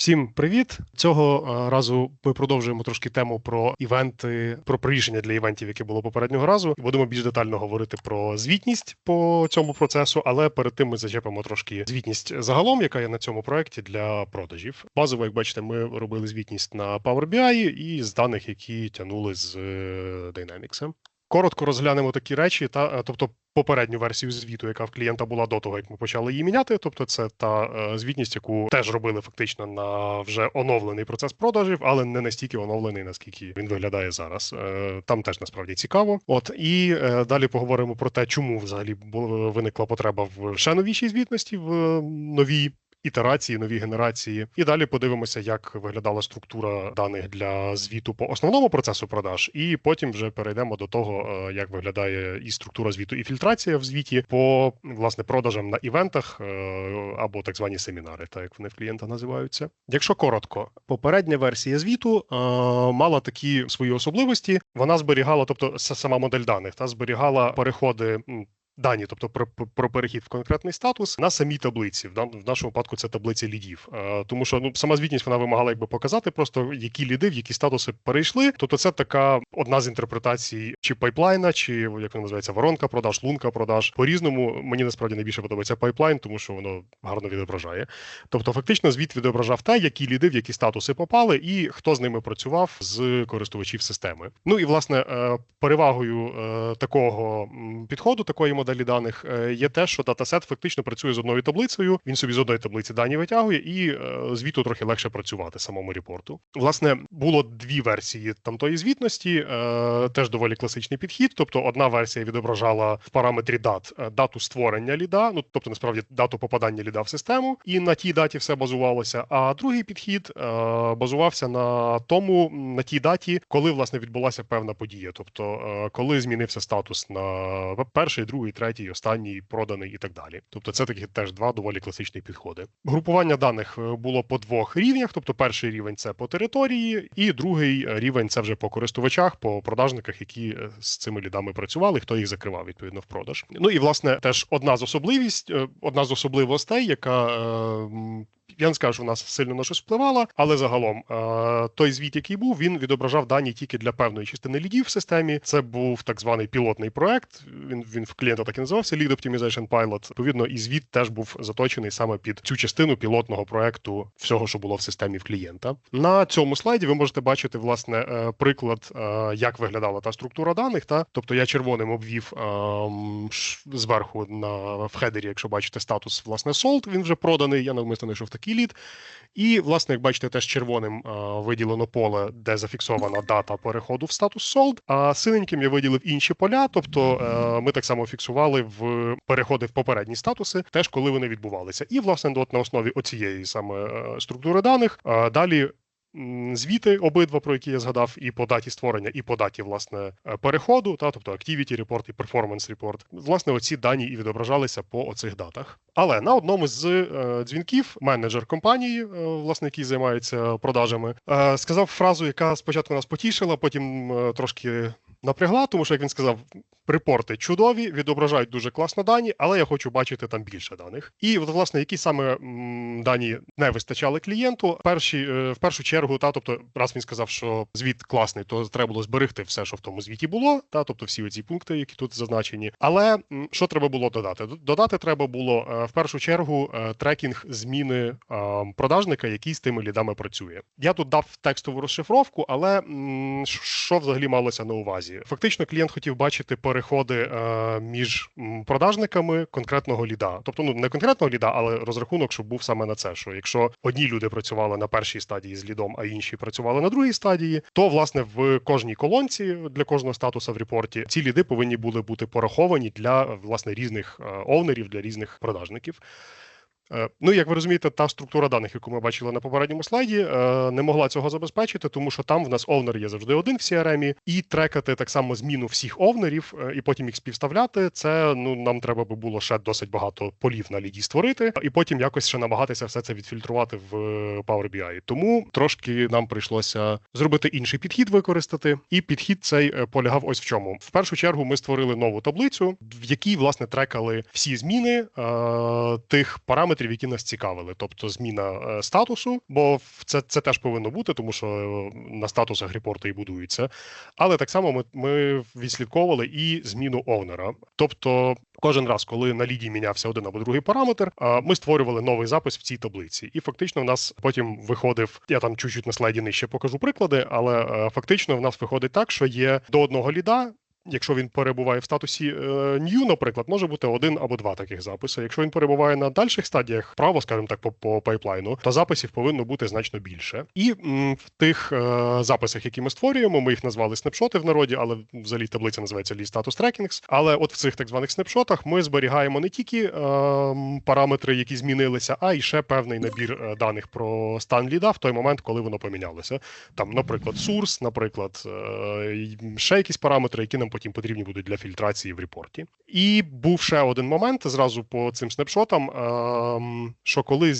Всім привіт! Цього е, разу ми продовжуємо трошки тему про івенти, про рішення для івентів, яке було попереднього разу. Будемо більш детально говорити про звітність по цьому процесу, але перед тим ми зачепимо трошки звітність загалом, яка є на цьому проєкті для продажів. Базово, як бачите, ми робили звітність на Power BI і з даних, які тягнули з е, Dynamics. Коротко розглянемо такі речі, та е, тобто попередню версію звіту, яка в клієнта була до того, як ми почали її міняти. Тобто, це та е, звітність, яку теж робили фактично на вже оновлений процес продажів, але не настільки оновлений, наскільки він виглядає зараз. Е, там теж насправді цікаво. От і е, далі поговоримо про те, чому взагалі виникла потреба в ще новішій звітності в новій ітерації, нові генерації. І далі подивимося, як виглядала структура даних для звіту по основному процесу продаж, і потім вже перейдемо до того, е, як виглядає і структура звіту, і фільтрація в звіті по власне продажам на івентах е, або так звані семінари, так як вони в клієнта називаються. Якщо коротко, попередня версія звіту е, мала такі свої особливості. Вона зберігала, тобто сама модель даних, та зберігала переходи. Дані, тобто про, про- перехід в конкретний статус на самій таблиці. В, в нашому випадку це таблиця лідів. Е, тому що ну сама звітність вона вимагала якби показати просто які ліди, в які статуси перейшли. Тобто, це така одна з інтерпретацій чи пайплайна, чи як вона називається воронка продаж, лунка продаж. По різному мені насправді найбільше подобається пайплайн, тому що воно гарно відображає. Тобто, фактично, звіт відображав те, які ліди, в які статуси попали, і хто з ними працював з користувачів системи. Ну і власне е, перевагою е, такого підходу, такої моделі даних, е, є те, що датасет фактично працює з одною таблицею. Він собі з одної таблиці дані витягує, і е, звіту трохи легше працювати самому репорту. Власне, було дві версії там тої звітності, е, теж доволі класичний підхід. Тобто, одна версія відображала в параметрі дат дату створення ліда, ну тобто насправді дату попадання ліда в систему, і на тій даті все базувалося. А другий підхід базувався на тому, на тій даті, коли власне відбулася певна подія, тобто коли змінився статус на перший, другий, третій, останній, проданий і так далі. Тобто, це такі теж два доволі класичні підходи. Групування даних е, було по двох рівнях. Тобто, перший рівень це по території, і другий рівень це вже по користувачах, по продажниках, які е, з цими лідами працювали, хто їх закривав відповідно в продаж. Ну і власне теж одна з особливість, е, одна з особливостей, яка я не скажу, що вона сильно на щось впливала, але загалом е, той звіт, який був, він відображав дані тільки для певної частини лідів в системі. Це був так званий пілотний проект. Він він в клієнта так і називався Lead Optimization Pilot. Відповідно, і звіт теж був заточений саме під цю частину пілотного проекту всього, що було в системі в клієнта. На цьому слайді ви можете бачити власне е, приклад, е, як виглядала та структура даних. Та тобто я червоним обвів зверху на в хедері, якщо бачите статус, власне, sold, він вже проданий. Я навмисно знайшов такий лід. І, власне, як бачите, теж червоним а, виділено поле, де зафіксована дата переходу в статус sold, а синеньким я виділив інші поля. Тобто а, ми так само фіксували в переходи в попередні статуси, теж коли вони відбувалися. І, власне, от на основі оцієї саме е, структури даних а, далі. Звіти обидва, про які я згадав, і по даті створення, і по даті власне е, переходу, та тобто Activity Report і Performance Report. Власне, оці дані і відображалися по оцих датах. Але на одному з е, дзвінків менеджер компанії, е, власне, який займається продажами, сказав фразу, яка спочатку нас потішила, потім трошки напрягла, тому що як він сказав, репорти чудові, відображають дуже класно дані, але я хочу бачити там більше даних. І от, власне, які саме дані не вистачали клієнту. Перші е, в першу чергу, та тобто, раз він сказав, що звіт класний, то треба було зберегти все, що в тому звіті було, та тобто всі ці пункти, які тут зазначені. Але що треба було додати? Додати треба було е, в першу чергу е, трекінг зміни продажника, який з тими лідами працює. Я тут дав текстову розшифровку, але що взагалі малося на увазі? Фактично, клієнт хотів бачити переходи е, між продажниками конкретного ліда. Тобто, ну не конкретного ліда, але розрахунок, щоб був саме на це. Що якщо одні люди працювали на першій стадії з лідом, а інші працювали на другій стадії, то власне в кожній колонці для кожного статуса в репорті ці ліди повинні були бути пораховані для власне різних е, овнерів, для різних продажників. Е, Ну, як ви розумієте, та структура даних, яку ми бачили на попередньому слайді, е, не могла цього забезпечити, тому що там в нас овнер є завжди один в CRM, і трекати так само зміну всіх овнерів е, і потім їх співставляти. Це ну нам треба би було ще досить багато полів на ліді створити, і потім якось ще намагатися все це відфільтрувати в Power BI. Тому трошки нам прийшлося зробити інший підхід використати. І підхід цей полягав ось в чому. В першу чергу ми створили нову таблицю, в якій власне трекали всі зміни тих параметрів параметрів, які нас цікавили, тобто зміна е, статусу, бо це, це теж повинно бути, тому що е, на статусах репорти і будуються. Але так само ми, ми відслідковували і зміну овнера. Тобто, кожен раз, коли на ліді мінявся один або другий параметр, ми створювали новий запис в цій таблиці. І фактично в нас потім виходив. Я там чуть-чуть на слайді нижче покажу приклади, але е, фактично в нас виходить так, що є до одного ліда. Якщо він перебуває в статусі е, new, наприклад, може бути один або два таких записи. Якщо він перебуває на дальших стадіях, право, скажімо так, по, по пайплайну, то записів повинно бути значно більше. І м, в тих е, записах, які ми створюємо, ми їх назвали снапшоти в народі, але взагалі таблиця називається Lead Status Trackings. Але от в цих так званих снапшотах ми зберігаємо не тільки е, параметри, які змінилися, а й ще певний набір е, даних про стан ліда в той момент, коли воно помінялося. Там, наприклад, source, наприклад, е, ще якісь параметри, які нам потім потрібні будуть для фільтрації в репорті. І був ще один момент зразу по цим снапшотам, ем, що коли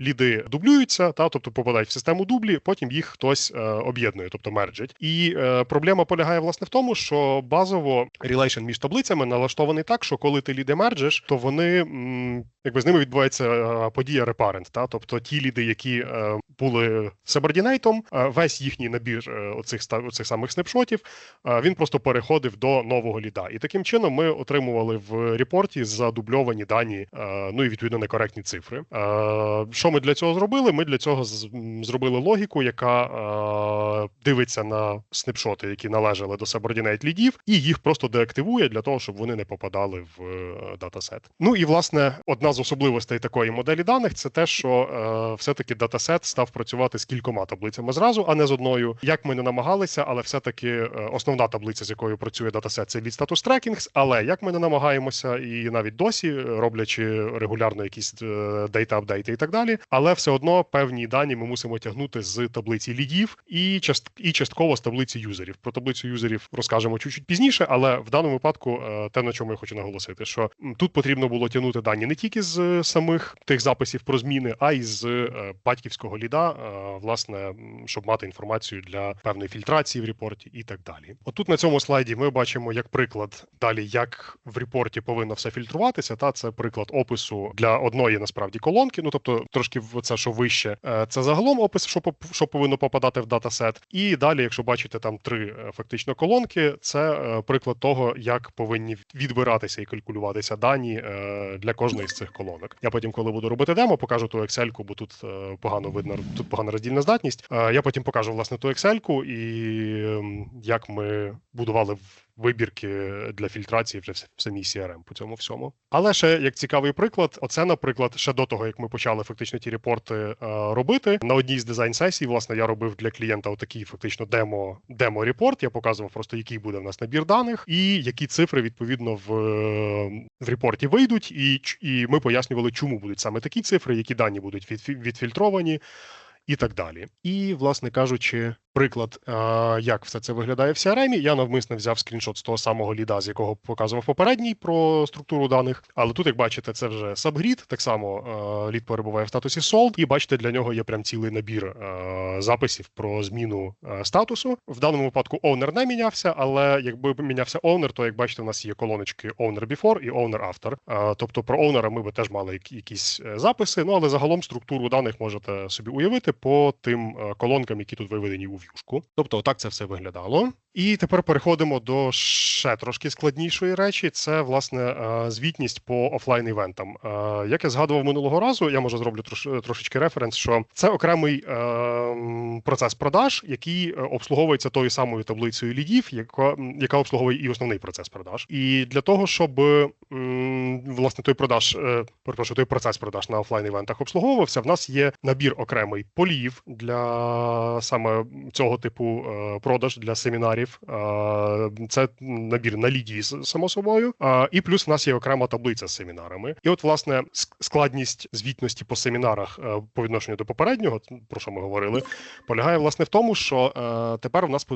ліди дублюються, та тобто попадають в систему дублі, потім їх хтось е, об'єднує, тобто мерджить. І е, проблема полягає власне в тому, що базово релейшн між таблицями налаштований так, що коли ти ліди мерджиш, то вони якби з ними відбувається е, подія репарент. Та тобто ті ліди, які були сабордінейтом, весь їхній набір оцих оцих самих снапшотів, він просто переходив до нового ліда. І таким чином ми отримували в репорті задубльовані дані, е, ну і відповідно некоректні цифри. Е, Що ми для цього зробили? Ми для цього зробили логіку, яка е, дивиться на снапшоти, які належали до subordinate лідів, і їх просто деактивує для того, щоб вони не попадали в датасет. Ну і власне одна з особливостей такої моделі даних це те, що все-таки датасет став працювати з кількома таблицями зразу, а не з одною. Як ми не намагалися, але все-таки е, основна таблиця, з якою працює датасет, це lead status trackings, Але як ми не намагаємося, і навіть досі е, роблячи регулярно якісь дейта апдейти і так далі, але все одно певні дані ми мусимо тягнути з таблиці лідів і част і частково з таблиці юзерів. Про таблицю юзерів розкажемо чуть-чуть пізніше, але в даному випадку е, те, на чому я хочу наголосити, що тут потрібно було тягнути дані не тільки з е, самих тих записів про зміни, а й з батьківського ліда, власне, щоб мати інформацію для певної фільтрації в репорті і так далі. Отут на цьому слайді ми бачимо як приклад далі, як в репорті повинно все фільтруватися. Та це приклад опису для одної насправді колонки. Ну тобто, трошки це, що вище, е, це загалом опис, що що повинно попадати в датасет. І далі, якщо бачите там три е, фактично колонки, це е, приклад того, як повинні відбиратися і калькулюватися дані для кожної з цих колонок. Я потім, коли буду робити демо, покажу ту Excel-ку, бо тут погано видно, тут погана роздільна здатність. Я потім покажу власне ту Excel-ку і ем, як ми будували в- вибірки для фільтрації вже в самій CRM по цьому всьому. Але ще як цікавий приклад, оце, наприклад, ще до того, як ми почали фактично ті репорти е, робити. На одній з дизайн-сесій, власне, я робив для клієнта отакий фактично демо демо репорт. Я показував просто, який буде в нас набір даних, і які цифри відповідно в, в репорті вийдуть. І, і ми пояснювали, чому будуть саме такі цифри, які дані будуть відфі- відфільтровані. І так далі. І, власне кажучи, приклад, е, як все це виглядає в CRM, я навмисно взяв скріншот з того самого ліда, з якого показував попередній про структуру даних. Але тут, як бачите, це вже сабгрід. Так само е, лід перебуває в статусі sold, і бачите, для нього є прям цілий набір е, записів про зміну статусу. В даному випадку owner не мінявся, але якби мінявся owner, то як бачите, у нас є колоночки owner before і owner after. Тобто про owner ми би теж мали якісь записи. Ну але загалом структуру даних можете собі уявити по тим е, колонкам, які тут виведені у в'юшку. Тобто, отак це все виглядало. І тепер переходимо до ще трошки складнішої речі. Це власне е, звітність по офлайн івентам. Е, Як я згадував минулого разу, я може зроблю трош, трошечки референс, що це окремий е, процес продаж, який е, обслуговується тою самою таблицею лідів, яка, яка обслуговує і основний процес продаж. І для того, щоб власне той продаж, е, перепрошую, той процес продаж на офлайн івентах обслуговувався, в нас є набір окремий полів для саме цього типу е, продаж для семінарів. Е, Це набір на ліді, с- само собою. І плюс в нас є окрема таблиця з семінарами. І от, власне, складність звітності по семінарах е, по відношенню до попереднього, про що ми говорили, полягає власне в тому, що е, тепер у нас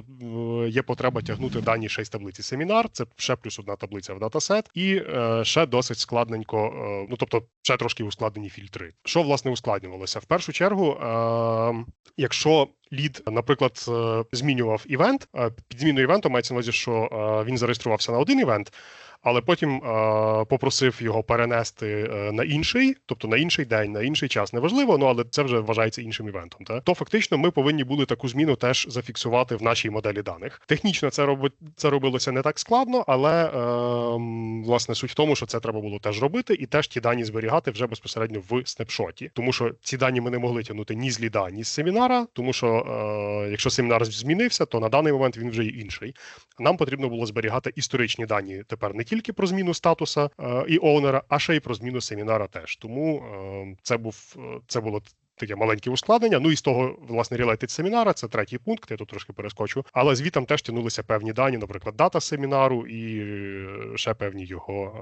є потреба тягнути дані й таблиці семінар. Це ще плюс одна таблиця в датасет, і е, ще досить складненько, ну тобто ще трошки ускладнені фільтри. Що власне ускладнювалося? В першу чергу, е, якщо лід, наприклад, е, змінював івент, е, під зміною івенту мається на увазі, що е, він зареєструвався на один івент. Але потім е, попросив його перенести е, на інший, тобто на інший день, на інший час. Неважливо, ну але це вже вважається іншим івентом. Та? То фактично ми повинні були таку зміну теж зафіксувати в нашій моделі даних. Технічно це роби, це робилося не так складно, але е, власне суть в тому, що це треба було теж робити, і теж ті дані зберігати вже безпосередньо в снапшоті. Тому що ці дані ми не могли тягнути ні з ліда, ні з семінара, тому що е, якщо семінар змінився, то на даний момент він вже є інший. Нам потрібно було зберігати історичні дані тепер не тільки про зміну статуса е, і оунера, а ще й про зміну семінара теж. Тому е, це був е, це було. Таке маленьке ускладнення. Ну і з того, власне, related семінара, це третій пункт, я тут трошки перескочу. Але звітам теж тянулися певні дані, наприклад, дата семінару і ще певні його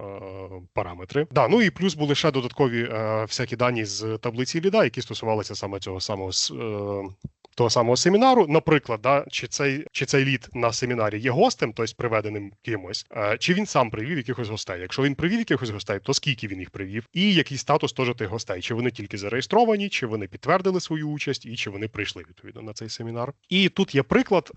е, параметри. Да, ну і плюс були ще додаткові е, всякі дані з таблиці ліда, які стосувалися саме цього самого е, того самого семінару. Наприклад, да, чи цей чи цей лід на семінарі є гостем, тобто приведеним кимось, е, чи він сам привів якихось гостей. Якщо він привів якихось гостей, то скільки він їх привів, і який статус теж тих гостей, чи вони тільки зареєстровані, чи вони підтвердили свою участь, і чи вони прийшли відповідно на цей семінар. І тут є приклад.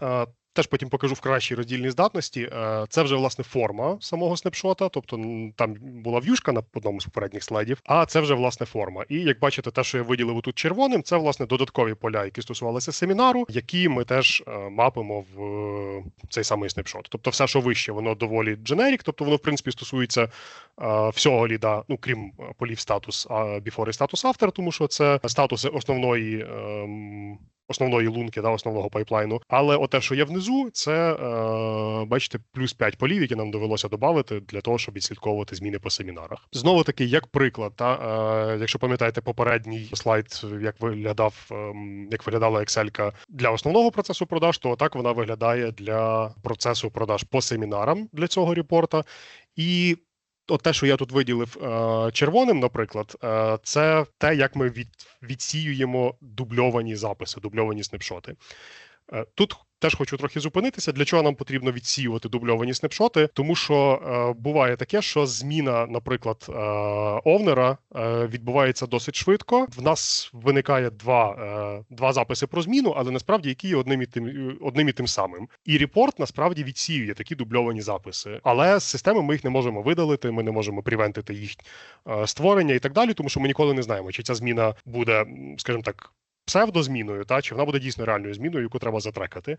Теж потім покажу в кращій роздільній здатності. Е, Це вже власне форма самого снапшота, тобто там була в'юшка на одному з попередніх слайдів, а це вже власне форма. І як бачите, те, що я виділив тут червоним, це власне додаткові поля, які стосувалися семінару, які ми теж е, мапимо в е, цей самий снапшот. Тобто, все, що вище, воно доволі дженерік, тобто воно в принципі стосується всього ліда, ну крім полів статус before і статус автор, тому що це статуси основної. Основної лунки, да, основного пайплайну. Але оте, що є внизу, це е, бачите, плюс 5 полів, які нам довелося додати для того, щоб відслідковувати зміни по семінарах. Знову таки, як приклад, та е, якщо пам'ятаєте попередній слайд, як виглядав, ем, як виглядала Excel для основного процесу продаж, то так вона виглядає для процесу продаж по семінарам для цього репорта. І От те, що я тут виділив е, червоним, наприклад, е, це те, як ми від, відсіюємо дубльовані записи, дубльовані снапшоти. Е, тут теж хочу трохи зупинитися. Для чого нам потрібно відсіювати дубльовані снапшоти? Тому що е, буває таке, що зміна, наприклад, е, овнера е, відбувається досить швидко. В нас виникає два, е, два записи про зміну, але насправді які є одним і тим одним і тим самим. І репорт насправді відсіює такі дубльовані записи. Але з системи ми їх не можемо видалити, ми не можемо привентити їх е, створення і так далі, тому що ми ніколи не знаємо, чи ця зміна буде, скажімо так. Псевдозміною, та чи вона буде дійсно реальною зміною, яку треба затрекати.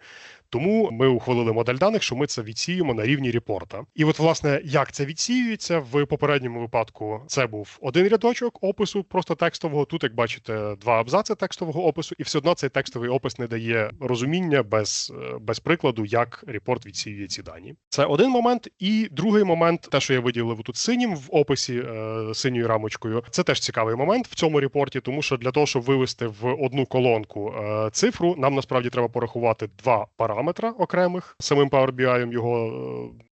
Тому ми ухвалили модель даних, що ми це відсіємо на рівні репорта. І от, власне, як це відсіюється в попередньому випадку, це був один рядочок опису, просто текстового. Тут, як бачите, два абзаци текстового опису, і все одно цей текстовий опис не дає розуміння без, е, без прикладу, як репорт відсіює ці дані. Це один момент. І другий момент, те, що я виділив тут синім в описі е, синьою рамочкою, це теж цікавий момент в цьому репорті, тому що для того, щоб вивести в одну колонку е, цифру, нам насправді треба порахувати два параметра окремих самим Power BI, його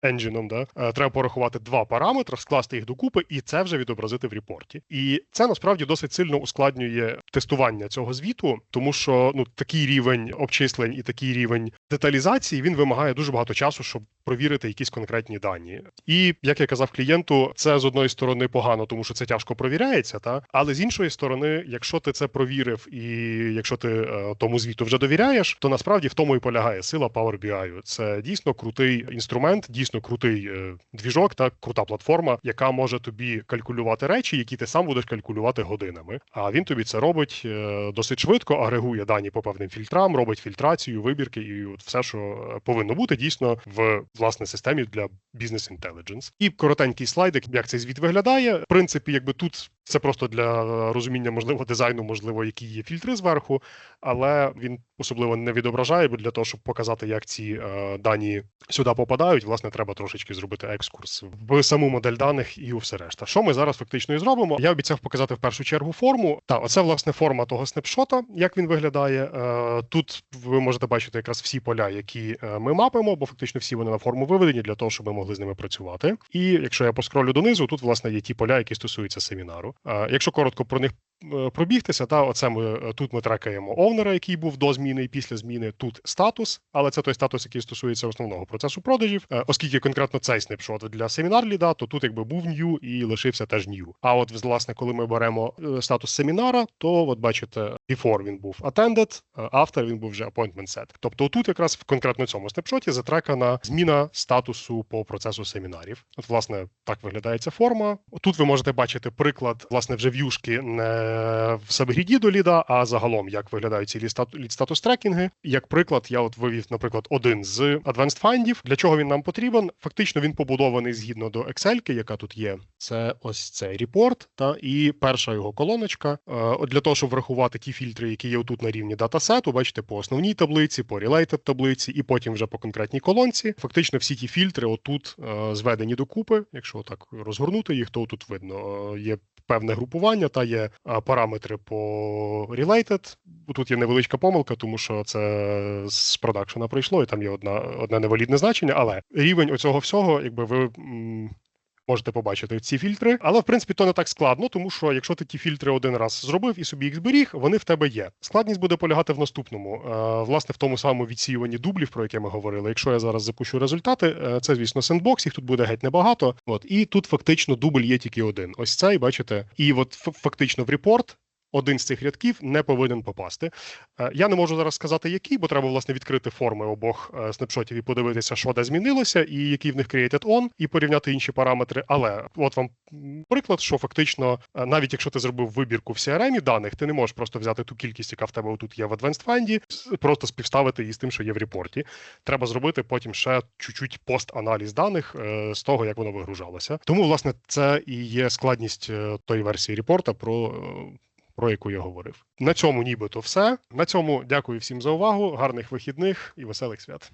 е, енджином. Да? Е, треба порахувати два параметри, скласти їх докупи, і це вже відобразити в репорті. І це насправді досить сильно ускладнює тестування цього звіту, тому що ну такий рівень обчислень і такий рівень деталізації він вимагає дуже багато часу, щоб провірити якісь конкретні дані. І як я казав клієнту, це з одної сторони погано, тому що це тяжко провіряється, та але з іншої сторони, якщо ти це провірив, і якщо ти е, тому звіту вже довіряєш, то насправді в тому і полягає сила Power BI. Це дійсно крутий інструмент, дійсно крутий е, двіжок, та крута платформа, яка може тобі калькулювати речі, які ти сам будеш калькулювати годинами. А він тобі це робить е, досить швидко, агрегує дані по певним фільтрам, робить фільтрацію, вибірки і от все, що повинно бути дійсно в власне системі для бізнес інтелідженс. І коротенький слайдик, як цей звіт виглядає. В принципі, якби тут це просто для розуміння можливо дизайну, можливо, які є фільтри зверху, але він особливо не відображає, бо для того, щоб показати, як ці е, дані сюди попадають, власне, треба трошечки зробити екскурс в саму модель даних і у все решта. Що ми зараз фактично і зробимо? Я обіцяв показати в першу чергу форму. Та оце власне форма того снапшота, як він виглядає. Е, тут ви можете бачити якраз всі поля, які е, ми мапимо, бо фактично всі вони на форму виведені для того, щоб ми могли з ними працювати. І якщо я поскролю донизу, тут власне є ті поля, які стосуються семінару. Якщо коротко про них е, пробігтися, та оце ми е, тут ми трекаємо овнера, який був до зміни і після зміни. Тут статус, але це той статус, який стосується основного процесу продажів. Е, Оскільки конкретно цей снапшот для семінар ліда, то тут якби був new і лишився теж new. А от власне, коли ми беремо статус семінара, то от бачите before він був attended, е, after він був вже appointment set. Тобто тут якраз в конкретно цьому снапшоті затрекана зміна статусу по процесу семінарів. От, власне, так виглядає ця форма. Тут ви можете бачити приклад, власне, вже в'юшки не в сабгріді до ліда, а загалом, як виглядають ці лід статус трекінги. Як приклад, я от вивів, наприклад, один з Advanced Find. Для чого він нам потрібен? Фактично він побудований згідно до Excel, яка тут є. Це ось цей репорт, та і перша його колоночка. Е, от для того, щоб врахувати ті фільтри, які є тут на рівні датасету, бачите, по основній таблиці, по related таблиці, і потім вже по конкретній колонці. Фактично, всі ті фільтри отут е, зведені докупи. Якщо так розгорнути їх, то тут видно е, є певне групування, та є е, параметри по related. Тут є невеличка помилка, тому що це з продакшена прийшло, і там є одна одне невалідне значення. Але рівень оцього всього, якби ви. Можете побачити ці фільтри, але в принципі то не так складно, тому що якщо ти ті фільтри один раз зробив і собі їх зберіг, вони в тебе є. Складність буде полягати в наступному, е, власне, в тому самому відсіюванні дублів, про яке ми говорили. Якщо я зараз запущу результати, е, це звісно сендбокс, їх тут буде геть небагато. От і тут фактично дубль є тільки один. Ось цей, бачите, і от фактично в репорт. Один з цих рядків не повинен попасти. Е, Я не можу зараз сказати, який, бо треба власне відкрити форми обох е, снапшотів і подивитися, що де змінилося, і який в них created on, і порівняти інші параметри. Але от вам приклад, що фактично, е, навіть якщо ти зробив вибірку в CRM даних, ти не можеш просто взяти ту кількість, яка в тебе тут є в Advanced Find, просто співставити її з тим, що є в репорті. Треба зробити потім ще чуть-чуть пост-аналіз даних з того, як воно вигружалося. Тому, власне, це і є складність тої версії репорта про. Про яку я говорив. На цьому нібито все. На цьому дякую всім за увагу, гарних вихідних і веселих свят.